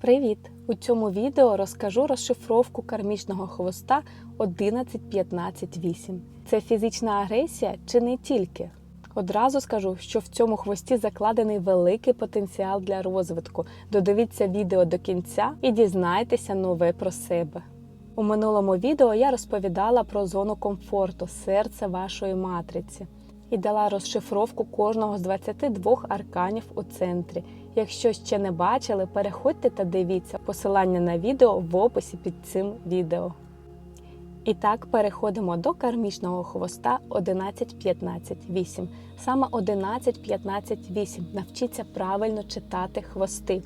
Привіт! У цьому відео розкажу розшифровку кармічного хвоста 11.15.8. Це фізична агресія чи не тільки? Одразу скажу, що в цьому хвості закладений великий потенціал для розвитку. Додивіться відео до кінця і дізнайтеся нове про себе. У минулому відео я розповідала про зону комфорту, серце вашої матриці і дала розшифровку кожного з 22 арканів у центрі. Якщо ще не бачили, переходьте та дивіться посилання на відео в описі під цим відео. І так переходимо до кармічного хвоста 11.15.8. Саме 11.15.8. Навчіться правильно читати хвости.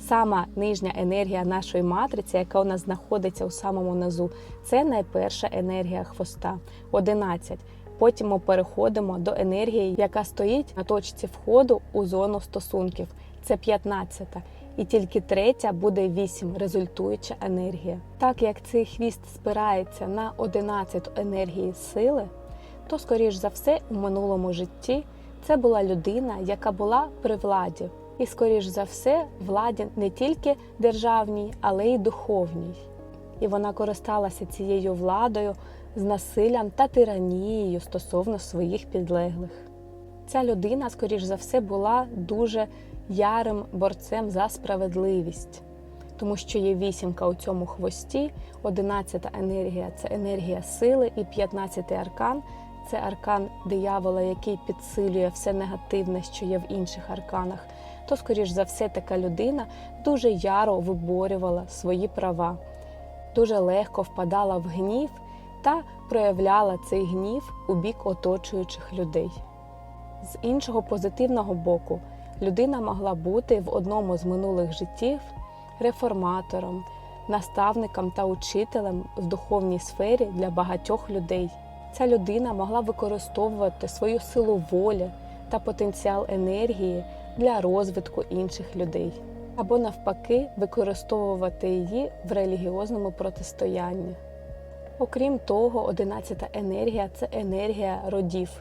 Сама нижня енергія нашої матриці, яка у нас знаходиться у самому низу, це найперша енергія хвоста 11. Потім ми переходимо до енергії, яка стоїть на точці входу у зону стосунків. Це 15. І тільки третя буде 8, результуюча енергія. Так як цей хвіст спирається на 11 енергії сили, то, скоріш за все, у минулому житті це була людина, яка була при владі. І, скоріш за все, владі не тільки державній, але й духовній. І вона користалася цією владою з насиллям та тиранією стосовно своїх підлеглих. Ця людина, скоріш за все, була дуже ярим борцем за справедливість, тому що є вісімка у цьому хвості, одинадцята енергія це енергія сили, і п'ятнадцятий аркан це аркан диявола, який підсилює все негативне, що є в інших арканах. То, скоріш за все, така людина дуже яро виборювала свої права, дуже легко впадала в гнів та проявляла цей гнів у бік оточуючих людей. З іншого позитивного боку, людина могла бути в одному з минулих життів реформатором, наставником та учителем в духовній сфері для багатьох людей. Ця людина могла використовувати свою силу волі та потенціал енергії для розвитку інших людей, або навпаки, використовувати її в релігіозному протистоянні. Окрім того, одинадцята енергія це енергія родів.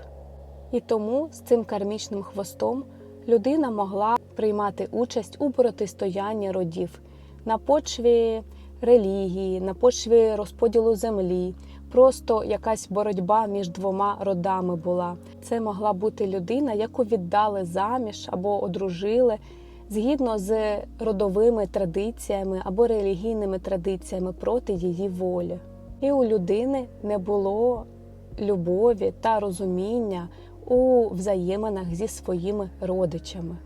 І тому з цим кармічним хвостом людина могла приймати участь у протистоянні родів на почві релігії, на почві розподілу землі. Просто якась боротьба між двома родами була. Це могла бути людина, яку віддали заміж або одружили згідно з родовими традиціями або релігійними традиціями проти її волі. І у людини не було любові та розуміння у взаєминах зі своїми родичами.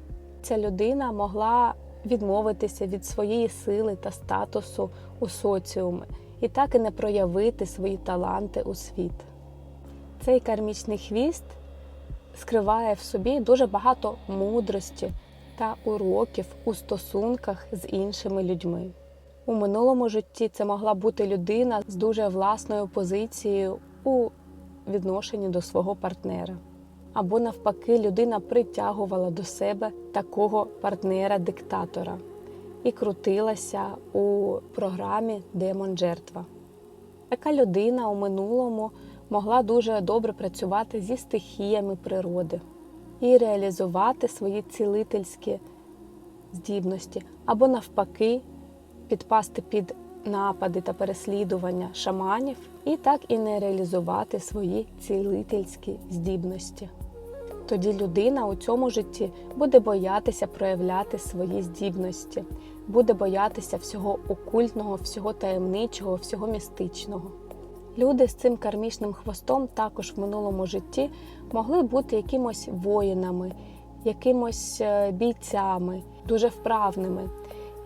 Ця людина могла відмовитися від своєї сили та статусу у соціумі і так і не проявити свої таланти у світ. Цей кармічний хвіст скриває в собі дуже багато мудрості та уроків у стосунках з іншими людьми. У минулому житті це могла бути людина з дуже власною позицією у відношенні до свого партнера. Або навпаки, людина притягувала до себе такого партнера-диктатора і крутилася у програмі Демон жертва. Така людина у минулому могла дуже добре працювати зі стихіями природи і реалізувати свої цілительські здібності, або навпаки, підпасти під напади та переслідування шаманів і так і не реалізувати свої цілительські здібності. Тоді людина у цьому житті буде боятися проявляти свої здібності, буде боятися всього окультного, всього таємничого, всього містичного. Люди з цим кармічним хвостом також в минулому житті могли бути якимось воїнами, якимось бійцями, дуже вправними,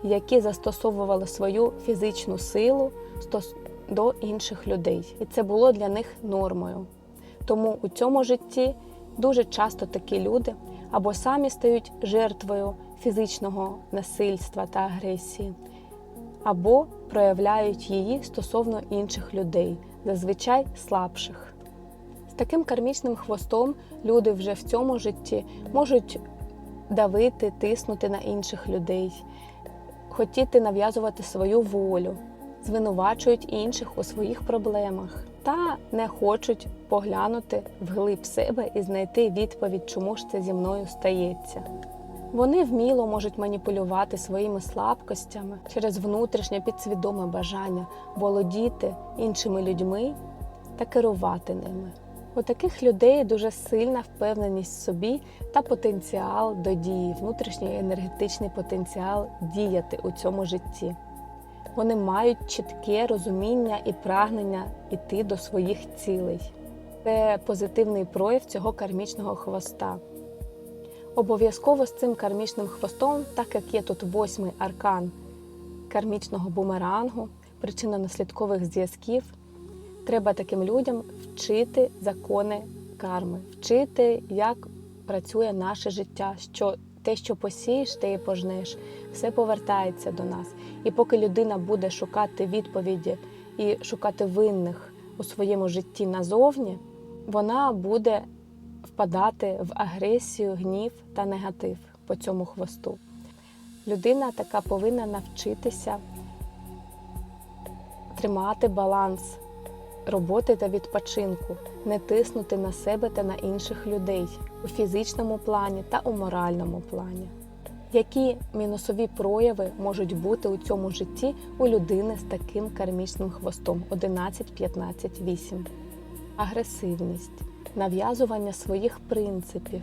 які застосовували свою фізичну силу до інших людей. І це було для них нормою. Тому у цьому житті дуже часто такі люди або самі стають жертвою фізичного насильства та агресії, або проявляють її стосовно інших людей, зазвичай слабших. З таким кармічним хвостом люди вже в цьому житті можуть давити, тиснути на інших людей, хотіти нав'язувати свою волю, звинувачують інших у своїх проблемах та не хочуть поглянути вглиб себе і знайти відповідь, чому ж це зі мною стається. Вони вміло можуть маніпулювати своїми слабкостями через внутрішнє підсвідоме бажання володіти іншими людьми та керувати ними. У таких людей дуже сильна впевненість в собі та потенціал до дії, внутрішній енергетичний потенціал діяти у цьому житті. Вони мають чітке розуміння і прагнення йти до своїх цілей. Це позитивний прояв цього кармічного хвоста. Обов'язково з цим кармічним хвостом, так як є тут восьмий аркан кармічного бумерангу, причинно-наслідкових зв'язків, треба таким людям вчити закони карми, вчити, як працює наше життя, що те, що посієш, те і пожнеш, все повертається до нас. І поки людина буде шукати відповіді і шукати винних у своєму житті назовні, вона буде впадати в агресію, гнів та негатив по цьому хвосту. Людина така повинна навчитися тримати баланс роботи та відпочинку, не тиснути на себе та на інших людей у фізичному плані та у моральному плані. Які мінусові прояви можуть бути у цьому житті у людини з таким кармічним хвостом? 11, 15, 8? Агресивність, нав'язування своїх принципів,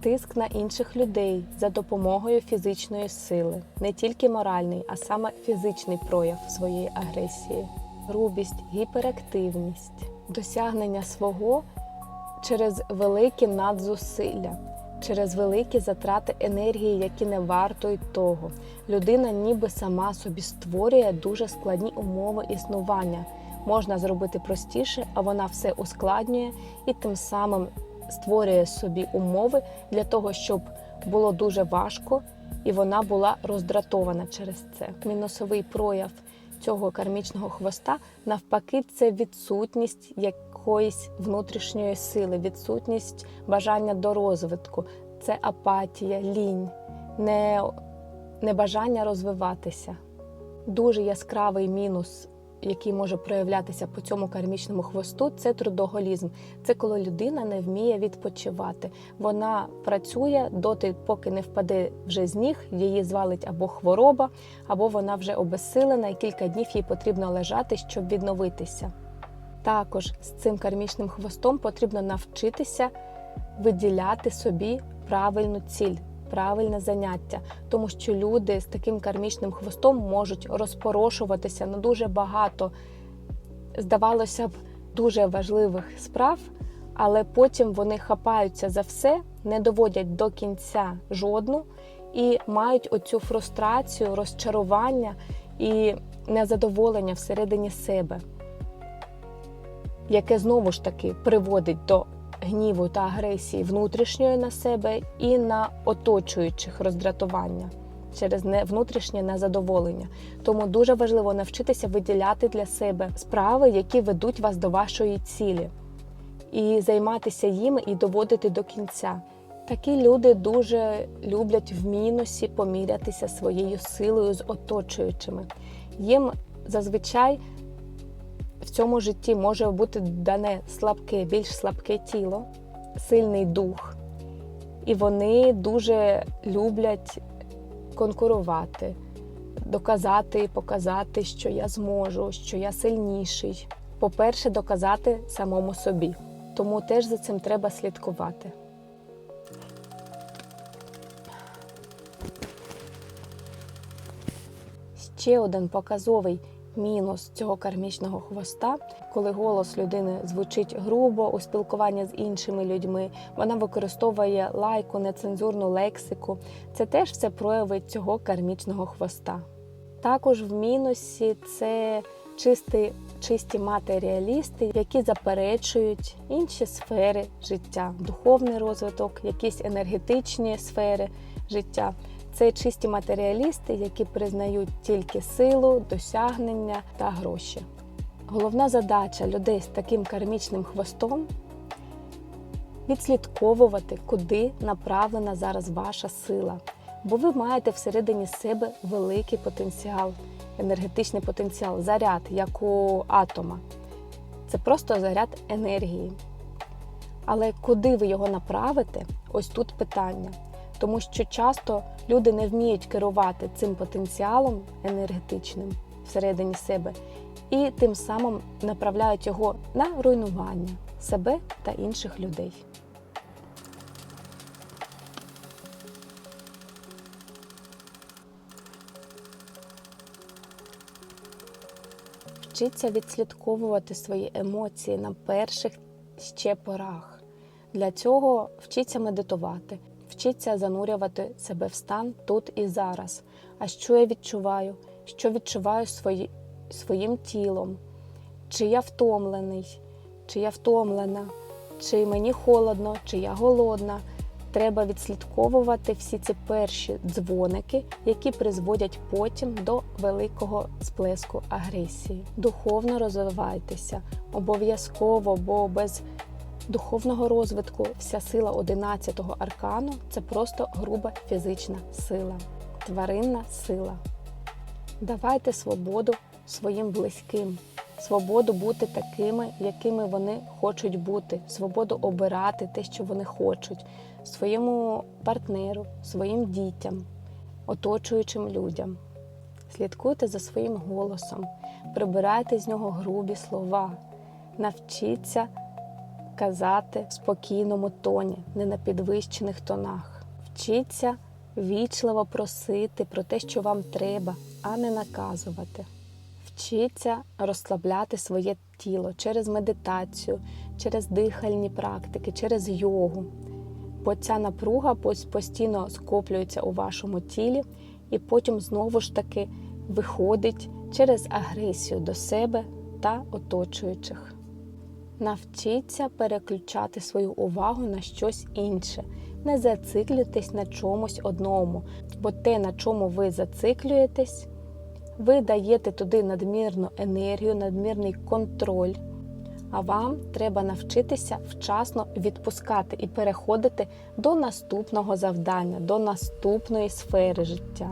тиск на інших людей за допомогою фізичної сили, не тільки моральний, а саме фізичний прояв своєї агресії, грубість, гіперактивність, досягнення свого через великі надзусилля, через великі затрати енергії, які не вартують того. Людина ніби сама собі створює дуже складні умови існування. Можна зробити простіше, а вона все ускладнює і тим самим створює собі умови для того, щоб було дуже важко, і вона була роздратована через це. Мінусовий прояв цього кармічного хвоста навпаки, це відсутність якоїсь внутрішньої сили, відсутність бажання до розвитку, це апатія, лінь, не, небажання розвиватися. Дуже яскравий мінус який може проявлятися по цьому кармічному хвосту, це трудоголізм. Це коли людина не вміє відпочивати. Вона працює доти, поки не впаде вже з ніг, її звалить або хвороба, або вона вже обезсилена, і кілька днів їй потрібно лежати, щоб відновитися. Також з цим кармічним хвостом потрібно навчитися виділяти собі правильну ціль правильне заняття, тому що люди з таким кармічним хвостом можуть розпорошуватися на дуже багато, здавалося б, дуже важливих справ, але потім вони хапаються за все, не доводять до кінця жодну і мають оцю фрустрацію, розчарування і незадоволення всередині себе, яке знову ж таки приводить до гніву та агресії внутрішньої на себе і на оточуючих роздратування через внутрішнє незадоволення. Тому дуже важливо навчитися виділяти для себе справи, які ведуть вас до вашої цілі, і займатися їми і доводити до кінця. Такі люди дуже люблять в мінусі помірятися своєю силою з оточуючими. Їм зазвичай в цьому житті може бути дане слабке, більш слабке тіло, сильний дух, і вони дуже люблять конкурувати, доказати і показати, що я зможу, що я сильніший. По-перше, доказати самому собі. Тому теж за цим треба слідкувати. Ще один показовий мінус цього кармічного хвоста, коли голос людини звучить грубо у спілкуванні з іншими людьми, вона використовує лайку, нецензурну лексику. Це теж все прояви цього кармічного хвоста. Також в мінусі це чисті, чисті матеріалісти, які заперечують інші сфери життя, духовний розвиток, якісь енергетичні сфери життя. Це чисті матеріалісти, які признають тільки силу, досягнення та гроші. Головна задача людей з таким кармічним хвостом відслідковувати, куди направлена зараз ваша сила. Бо ви маєте всередині себе великий потенціал, енергетичний потенціал, заряд, як у атома. Це просто заряд енергії. Але куди ви його направите? Ось тут питання. Тому що часто люди не вміють керувати цим потенціалом енергетичним всередині себе і тим самим направляють його на руйнування себе та інших людей. Вчиться відслідковувати свої емоції на перших ще порах. Для цього вчиться медитувати, вчиться занурювати себе в стан тут і зараз. А що я відчуваю? Що відчуваю свої, своїм тілом? Чи я втомлений, чи я втомлена, чи мені холодно, чи я голодна. Треба відслідковувати всі ці перші дзвоники, які призводять потім до великого сплеску агресії. Духовно розвивайтеся обов'язково, бо без духовного розвитку вся сила 11-го аркану це просто груба фізична сила, тваринна сила. Давайте свободу своїм близьким, свободу бути такими, якими вони хочуть бути, свободу обирати те, що вони хочуть, своєму партнеру, своїм дітям, оточуючим людям. Слідкуйте за своїм голосом, прибирайте з нього грубі слова, навчіться казати в спокійному тоні, не на підвищених тонах. Вчіться вічливо просити про те, що вам треба, а не наказувати. Вчіться розслабляти своє тіло через медитацію, через дихальні практики, через йогу. Бо ця напруга постійно скоплюється у вашому тілі і потім знову ж таки виходить через агресію до себе та оточуючих. Навчіться переключати свою увагу на щось інше. Не зациклюйтесь на чомусь одному, бо те, на чому ви зациклюєтесь, ви даєте туди надмірну енергію, надмірний контроль. А вам треба навчитися вчасно відпускати і переходити до наступного завдання, до наступної сфери життя.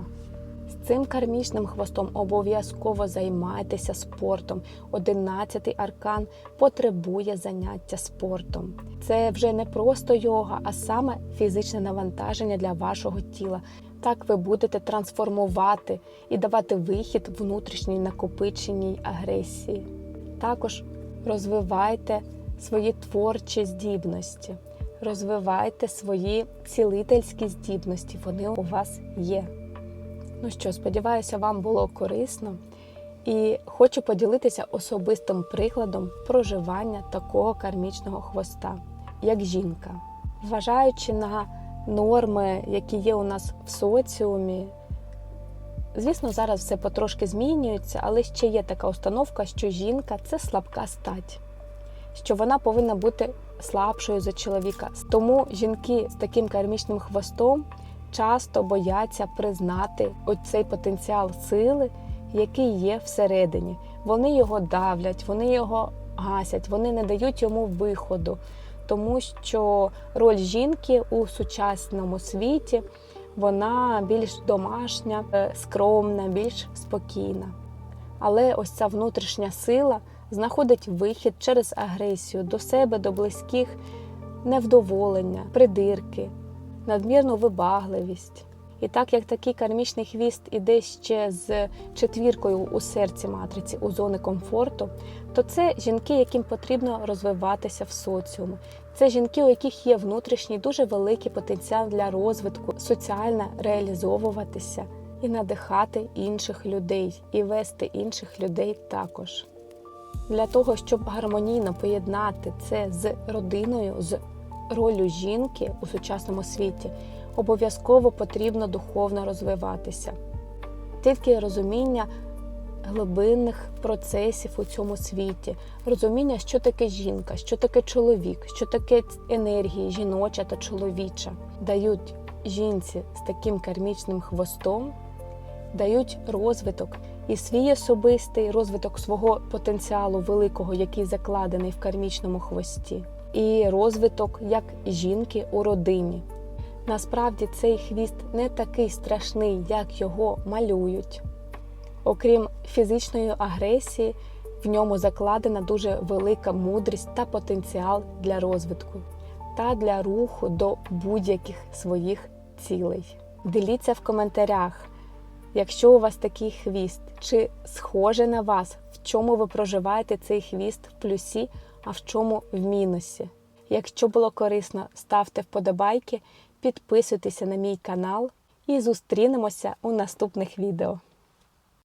Цим кармічним хвостом обов'язково займайтеся спортом. Одинадцятий аркан потребує заняття спортом. Це вже не просто йога, а саме фізичне навантаження для вашого тіла. Так ви будете трансформувати і давати вихід внутрішній накопиченій агресії. Також розвивайте свої творчі здібності, розвивайте свої цілительські здібності. Вони у вас є. Ну що, сподіваюся, вам було корисно і хочу поділитися особистим прикладом проживання такого кармічного хвоста, як жінка. Зважаючи на норми, які є у нас в соціумі, звісно, зараз все потрошки змінюється, але ще є така установка, що жінка це слабка стать, що вона повинна бути слабшою за чоловіка. Тому жінки з таким кармічним хвостом часто бояться признати оцей потенціал сили, який є всередині. Вони його давлять, вони його гасять, вони не дають йому виходу, тому що роль жінки у сучасному світі вона більш домашня, е, скромна, більш спокійна. Але ось ця внутрішня сила знаходить вихід через агресію до себе, до близьких, невдоволення, придирки, надмірну вибагливість. І так як такий кармічний хвіст іде ще з четвіркою у серці матриці у зони комфорту, то це жінки, яким потрібно розвиватися в соціумі. Це жінки, у яких є внутрішній дуже великий потенціал для розвитку, соціально реалізовуватися і надихати інших людей, і вести інших людей також. Для того, щоб гармонійно поєднати це з родиною, з ролью жінки у сучасному світі, обов'язково потрібно духовно розвиватися. Тільки розуміння глибинних процесів у цьому світі, розуміння, що таке жінка, що таке чоловік, що таке енергії, жіноча та чоловіча, дають жінці з таким кармічним хвостом, дають розвиток і свій особистий розвиток свого потенціалу великого, який закладений в кармічному хвості, і розвиток як жінки у родині. Насправді цей хвіст не такий страшний, як його малюють. Окрім фізичної агресії, в ньому закладена дуже велика мудрість та потенціал для розвитку та для руху до будь-яких своїх цілий. Діліться в коментарях, якщо у вас такий хвіст, чи схоже на вас, в чому ви проживаєте цей хвіст в плюсі, а в чому в мінусі. Якщо було корисно, ставте вподобайки, підписуйтеся на мій канал і зустрінемося у наступних відео.